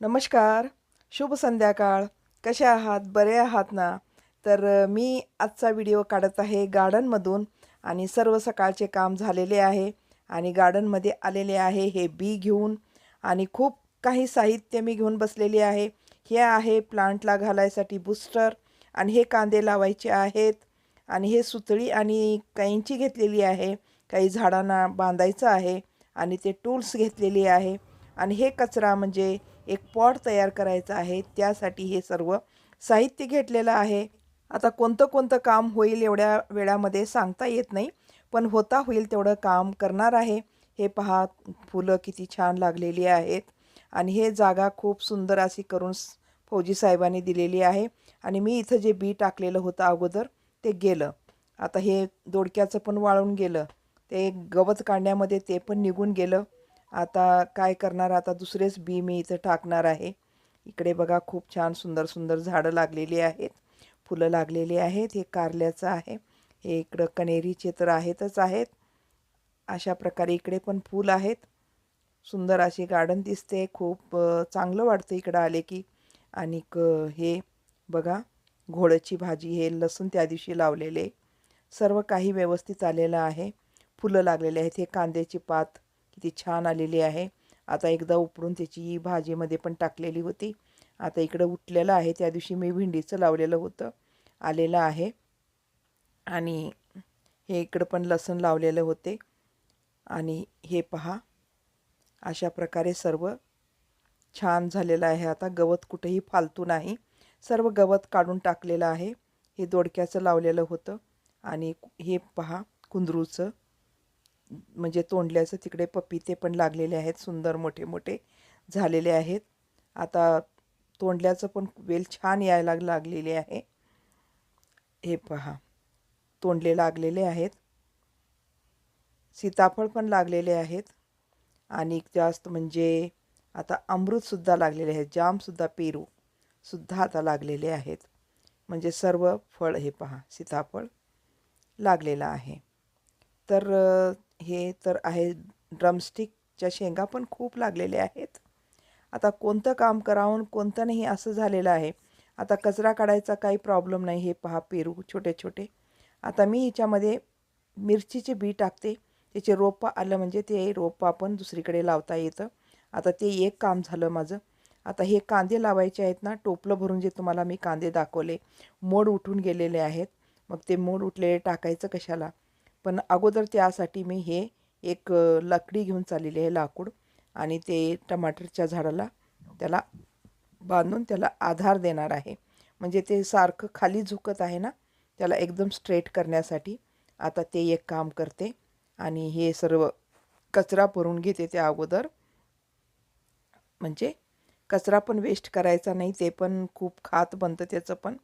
नमस्कार शुभ संध्याकाळ. कसे आहात? बरे आहात ना? तर मी आजचा व्हिडिओ काढत आहे गार्डनमधून आणि सर्व सकाळचे काम झालेले आहे आणि गार्डनमध्ये आलेले आहे हे बी घेऊन आणि खूप काही साहित्य मी घेऊन बसलेली आहे. हे आहे प्लांटला घालायसाठी बूस्टर आणि हे कांदे लावायचे आहेत आणि हे सुतळी आणि कैंची घेतलेली आहे. काही झाडांना बांधायचं आहे आणि ते टूल्स घेतलेली आहे आणि हे कचरा म्हणजे एक पॉट तयार करायचा आहे. त्यासाठी हे सर्व साहित्य घेतलेलं आहे. आता कोणतं कोणतं काम होईल एवढ्या वेळामध्ये सांगता येत नाही. पण होता होईल तेवढं काम करणार आहे. हे पहा फुलं किती छान लागलेली आहेत. आणि हे जागा खूप सुंदर अशी करून फौजी साहेबांनी दिलेली आहे. आणि मी इथं जे बी टाकलेलं होतं अगोदर ते गेलं. आता हे दोडक्याचं पण वाळून गेलं. ते गवत काढण्यामध्ये ते पण निघून गेलं. आता काय करणार? आता दुसरेच बी मी इथं टाकणार आहे. इकडे बघा खूप छान सुंदर सुंदर झाडं लागलेली आहेत. फुलं लागलेली आहेत. हे कारल्याचं आहे. हे इकडं कनेरीचे तर आहेतच आहेत. अशा प्रकारे इकडे पण फूल आहेत. सुंदर अशी गार्डन दिसते. खूप चांगलं वाटतं इकडं आले की. आणि हे बघा घोड्याची भाजी हे लसूण त्या दिवशी लावलेले. सर्व काही व्यवस्थित आलेलं आहे. फुलं लागलेले आहेत. हे कांद्याची पात किती छान आलेली आहे. आता एकदा उपडून त्याची भाजीमध्ये पण टाकलेली होती. आता इकडं उठलेलं आहे. त्या दिवशी मी भेंडीचं लावलेलं होतं. आलेलं आहे. आणि हे इकडं पण लसूण लावलेलं होते. आणि हे पहा. अशा प्रकारे सर्व छान झालेलं आहे. आता गवत कुठेही फालतू नाही. सर्व गवत काढून टाकलेलं आहे. हे दोडक्याचं लावलेलं होतं. आणि हे पहा. कुंदरूचं म्हणजे तोंडल्याचं तिकडे पपिते पण लागलेले आहेत सुंदर मोठे मोठे झालेले आहेत. आता तोंडल्याचं पण वेल छान यायला लागलेले आहे. हे पहा तोंडले लागलेले आहेत. सीताफळ पण लागलेले आहेत. आणि जास्त म्हणजे आता अमृतसुद्धा लागलेले आहेत जामसुद्धा पेरू सुद्धा आता लागलेले आहेत. म्हणजे सर्व फळ हे पहा सीताफळ लागलेलं आहे. तर हे तर आहे. ड्रमस्टिकच्या शेंगा पण खूप लागलेल्या आहेत. आता कोणतं काम करावं? कोणतं नाही असं झालेलं आहे. आता कचरा काढायचा काही प्रॉब्लेम नाही. हे पहा पेरू छोटे छोटे आता मी ह्याच्यामध्ये मिरचीचे बी टाकते. त्याचे रोपं आलं म्हणजे ते रोपं आपण दुसरीकडे लावता येतं. आता ते एक काम झालं माझं. आता हे कांदे लावायचे आहेत ना टोपलं भरून जे तुम्हाला मी कांदे दाखवले मोड उठून गेलेले आहेत. मग ते मोड उठलेले टाकायचं कशाला? पण अगोदर त्यासाठी मी हे एक लकडी लाकडी घेऊन चाललेली आहे लाकूड आणि ते टमाटरच्या झाडाला त्याला बांधून त्याला आधार देणार आहे. म्हणजे ते सारखं खाली झुकत आहे ना त्याला एकदम स्ट्रेट करण्यासाठी आता ते एक काम करते आणि हे सर्व कचरा भरून घेते त्या अगोदर. म्हणजे कचरा पण वेस्ट करायचा नाही ते पण खूप खात बनतं त्याचं पण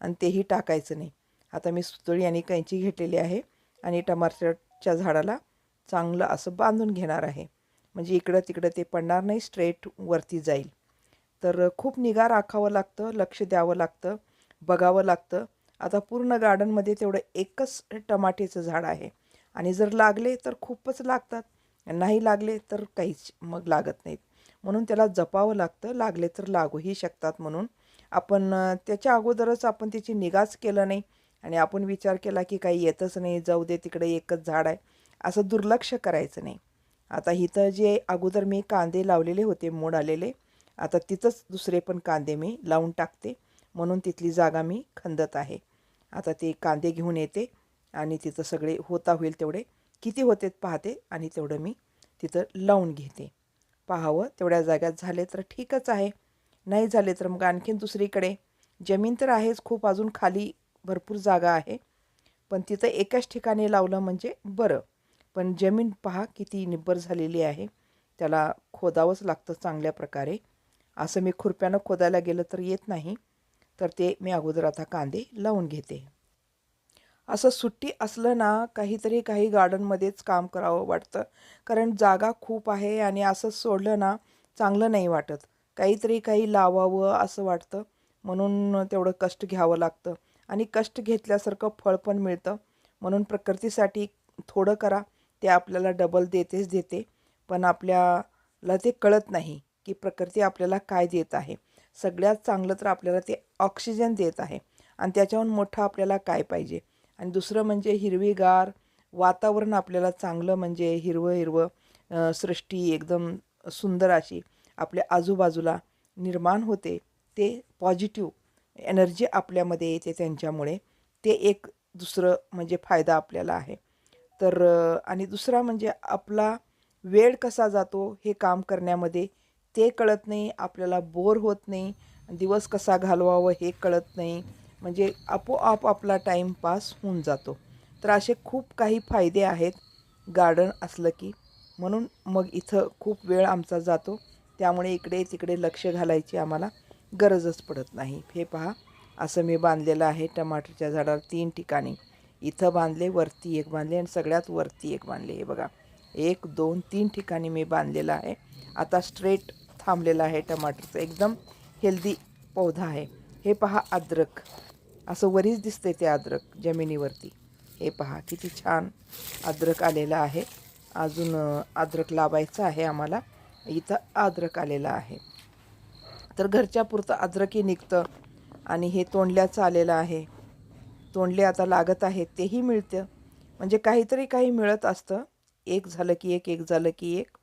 आणि तेही टाकायचं नाही. आता मी सुतळी आणि कैंची घेतलेली आहे. आणि टमाटरच्या झाडाला चांगलं असं बांधून घेणार आहे. म्हणजे इकडं तिकडं ते पडणार नाही स्ट्रेट वरती जाईल. तर खूप निगा राखावं लागतं लक्ष द्यावं लागतं बघावं लागतं. आता पूर्ण गार्डनमध्ये तेवढं एकच टमाटेचं झाड आहे. आणि जर लागले तर खूपच लागतात. नाही लागले तर काहीच मग लागत नाहीत. म्हणून त्याला जपावं लागतं. लागले तर लागूही शकतात म्हणून. आपण त्याच्या अगोदरच आपण त्याची निगाच केलं नाही. आणि आपण विचार केला की काही येतच नाही जाऊ दे तिकडे एकच झाड आहे. असं दुर्लक्ष करायचं नाही. आता इथं जे अगोदर मी कांदे लावलेले होते मोड आलेले आता तिथंच दुसरे पण कांदे मी लावून टाकते. म्हणून तिथली जागा मी खंदत आहे. आता ते कांदे घेऊन येते आणि तिथं सगळे होता होईल तेवढे. किती होते पाहते आणि तेवढं मी तिथं लावून घेते. पाहावं तेवढ्या जाग्यात झाले तर ठीकच आहे. नाही झाले तर मग आणखीन दुसरीकडे. जमीन तर आहेच खूप अजून खाली भरपूर जागा आहे. पण तिथं एकाच ठिकाणी लावलं म्हणजे बरं. पण जमीन पहा किती निब्बर झालेली आहे. त्याला खोदावंच लागतं चांगल्या प्रकारे. असं मी खुरप्यानं खोदायला गेलं तर येत नाही. तर ते मी अगोदर आता कांदे लावून घेते. असं सुट्टी असलं ना काहीतरी काही गार्डनमध्येच काम करावं वाटतं. कारण जागा खूप आहे आणि असं सोडलं ना चांगलं नाही वाटत. काहीतरी काही लावावं असं वाटतं. म्हणून तेवढं कष्ट घ्यावं लागतं. आणि कष्ट घेतल्यासारखं फळ पण मिळतं. म्हणून प्रकृतीसाठी थोडं करा. ते आपल्याला डबल देतेच देते. पण आपल्याला ते कळत नाही की प्रकृती आपल्याला काय देत आहे. सगळ्यात चांगलं तर आपल्याला ते ऑक्सिजन देत आहे. आणि त्याच्याहून मोठं आपल्याला काय पाहिजे? आणि दुसरं म्हणजे हिरवीगार वातावरण आपल्याला चांगलं म्हणजे हिरवं हिरवं सृष्टी एकदम सुंदर अशी आपल्या आजूबाजूला निर्माण होते. ते पॉझिटिव्ह एनर्जी आपल्यामध्ये येते त्यांच्यामुळे ते एक दुसरं म्हणजे फायदा आपल्याला आहे. तर आणि दुसरा म्हणजे आपला वेळ कसा जातो हे काम करण्यामध्ये ते कळत नाही आपल्याला बोर होत नाही दिवस कसा घालवावं हे कळत नाही. म्हणजे आपोआप आपला टाईम पास होऊन जातो. तर असे खूप काही फायदे आहेत गार्डन असलं की. म्हणून मग इथं खूप वेळ आमचा जातो. त्यामुळे इकडे तिकडे लक्ष घालायची आम्हाला गरजच पडत नाही. हे पहा असं मी बांधलेलं आहे. टमाटरच्या झाडावर तीन ठिकाणी. इथं बांधले वरती एक बांधले आणि सगळ्यात वरती एक बांधले. हे बघा एक दोन तीन ठिकाणी मी बांधलेलं आहे. आता स्ट्रेट थांबलेलं आहे टमाटरचं. एकदम हेल्दी पौधा आहे. हे पहा अद्रक. असं वरीच दिसते ते अद्रक जमिनीवरती. हे पहा किती छान अद्रक आलेलं आहे. अजून अद्रक लावायचं आहे आम्हाला. इथं अद्रक आलेलं आहे. तर घरच्या पुरतं अद्रकही निघतं आणि हे तोंडल्याचं आलेलं आहे. तोंडले आता लागत आहेत तेही मिळतं. म्हणजे काहीतरी काही मिळत असतं. एक झालं की एक एक झालं की एक.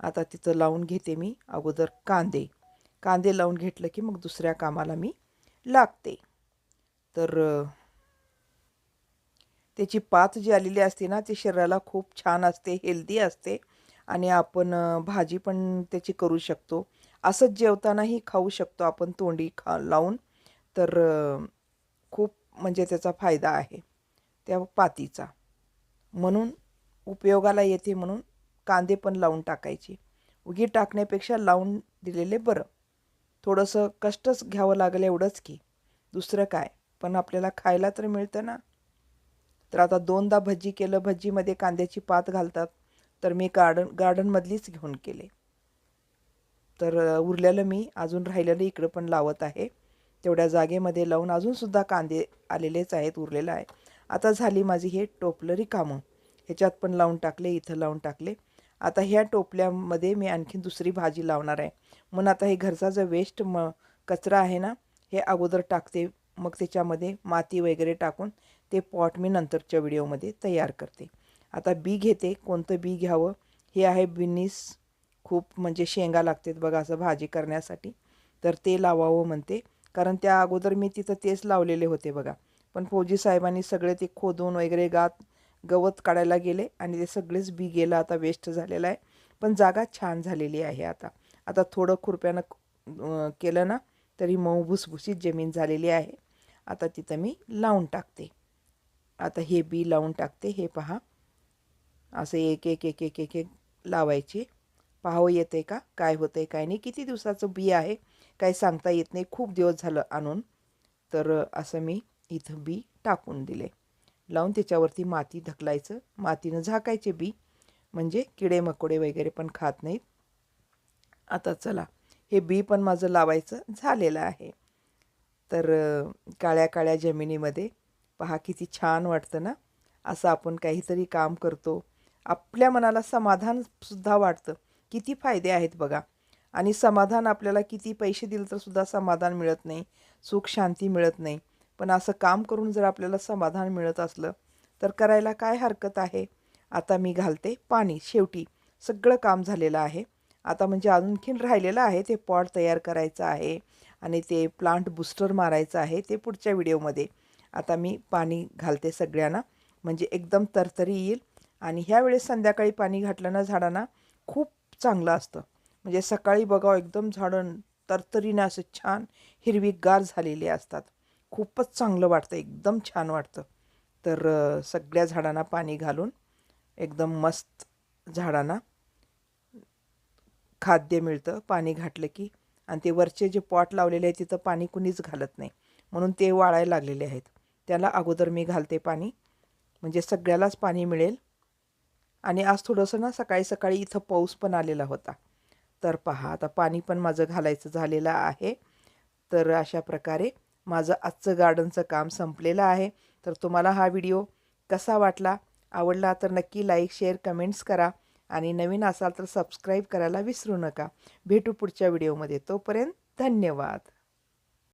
आता तिथं लावून घेते मी अगोदर कांदे. कांदे लावून घेतलं की मग दुसऱ्या कामाला मी लागते. तर त्याची पात जी आलेली असते ना ती शरीराला खूप छान असते हेल्दी असते. आणि आपण भाजी पण त्याची करू शकतो. असंच जेवतानाही खाऊ शकतो आपण तोंडी खा लावून. तर खूप म्हणजे त्याचा फायदा आहे. त्या पातीचा. म्हणून उपयोगाला येते म्हणून कांदे पण लावून टाकायचे. उगी टाकण्यापेक्षा लावून दिलेले बरं. थोडंसं कष्टच घ्यावं लागेल एवढंच की. दुसरं काय? पण आपल्याला खायला तर मिळतं ना. तर आता दोनदा भजी केलं भजीमध्ये कांद्याची पात घालतात. तर मी गार्डन गार्डनमधलीच घेऊन केले. तर उरलेलं मी अजून राहिलेलं इकडं पण लावत आहे. तेवढ्या जागेमध्ये लावून अजूनसुद्धा कांदे आलेलेच आहेत उरलेलं आहे. आता झाली माझी हे टोपलरी कामं. ह्याच्यात पण लावून टाकले इथं लावून टाकले. आता ह्या टोपल्यामध्ये मी आणखीन दुसरी भाजी लावणार आहे. म्हणून आता हे घरचा जो वेस्ट म कचरा आहे ना हे अगोदर टाकते. मग त्याच्यामध्ये माती वगैरे टाकून ते पॉट मी नंतरच्या व्हिडिओमध्ये तयार करते. आता बी घेते. कोणतं बी घ्यावं? हे आहे बिनीस खूप म्हणजे शेंगा लागतात बघा असं भाजी करण्यासाठी. तर ते लावावं म्हणते. कारण त्या अगोदर मी तिथं तेच लावलेले होते बघा. पण फौजी साहेबांनी सगळे ते खोदून वगैरे गात गवत काढायला गेले आणि ते सगळेच बी गेलं आता वेस्ट झालेलं आहे. पण जागा छान झालेली आहे आता. आता थोडं खुरप्यानं केलं ना तरी मऊ भुसभुशीत जमीन झालेली आहे. आता तिथं मी लावून टाकते. आता हे बी लावून टाकते. हे पहा. असं एक एक एक एक एक एक लावायचे. पाहावं येते का? काय होतंय काय नाही. किती दिवसाचं बी आहे. काय सांगता येत नाही. खूप दिवस झालं आणून. तर असं मी इथं बी टाकून दिले. लावून त्याच्यावरती माती ढकलायचं. मातीनं झाकायचे बी. म्हणजे किडे मकोडे वगैरे पण खात नाहीत. आता चला. हे बी पण माझं लावायचं झालेलं आहे. तर काळ्या काळ्या जमिनीमध्ये पहा किती छान वाटतं ना? असं आपण काहीतरी काम करतो. आपल्या मनाला समाधानसुद्धा वाटतं. किती फायदे आहेत बघा. आणि समाधान आपल्याला किती पैसे दिले तर सुद्धा समाधान मिळत नाही. सुख शांती मिळत नाही. पण असं काम करून जर आपल्याला समाधान मिळत असलं तर करायला काय हरकत आहे? आता मी घालते पाणी. शेवटी सगळं काम झालेलं आहे. आता म्हणजे आणखीन राहिलेलं आहे ते पॉट तयार करायचं आहे आणि ते प्लांट बूस्टर मारायचं आहे ते पुढच्या व्हिडिओमध्ये. आता मी पाणी घालते सगळ्यांना. म्हणजे एकदम तरतरी येईल. आणि ह्यावेळेस संध्याकाळी पाणी घातलं ना झाडांना खूप चांगलं असतं. म्हणजे सकाळी बघावं एकदम झाडं तरतरीने असं छान हिरवीगार झालेली असतात. खूपच चांगलं वाटतं एकदम छान वाटतं. तर सगळ्या झाडांना पाणी घालून एकदम मस्त झाडांना खाद्य मिळतं पाणी घातलं की. आणि ते वरचे जे पॉट लावलेले आहे तिथं पाणी कुणीच घालत नाही. म्हणून ते वाळायला लागलेले आहेत. त्याला अगोदर मी घालते पाणी. म्हणजे सगळ्यालाच पाणी मिळेल. आणि आज थोडंसं ना सकाळी सकाळी इथं पाऊस पण आलेला होता. तर पहा आता पाणी पण माझं घालायचं झालेलं आहे. तर अशा प्रकारे माझं आजचं गार्डनचं काम संपलेलं आहे. तर तुम्हाला हा व्हिडिओ कसा वाटला? आवडला तर नक्की लाईक शेअर कमेंट्स करा. आणि नवीन असाल तर सबस्क्राईब करायला विसरू नका. भेटू पुढच्या व्हिडिओमध्ये. तोपर्यंत धन्यवाद.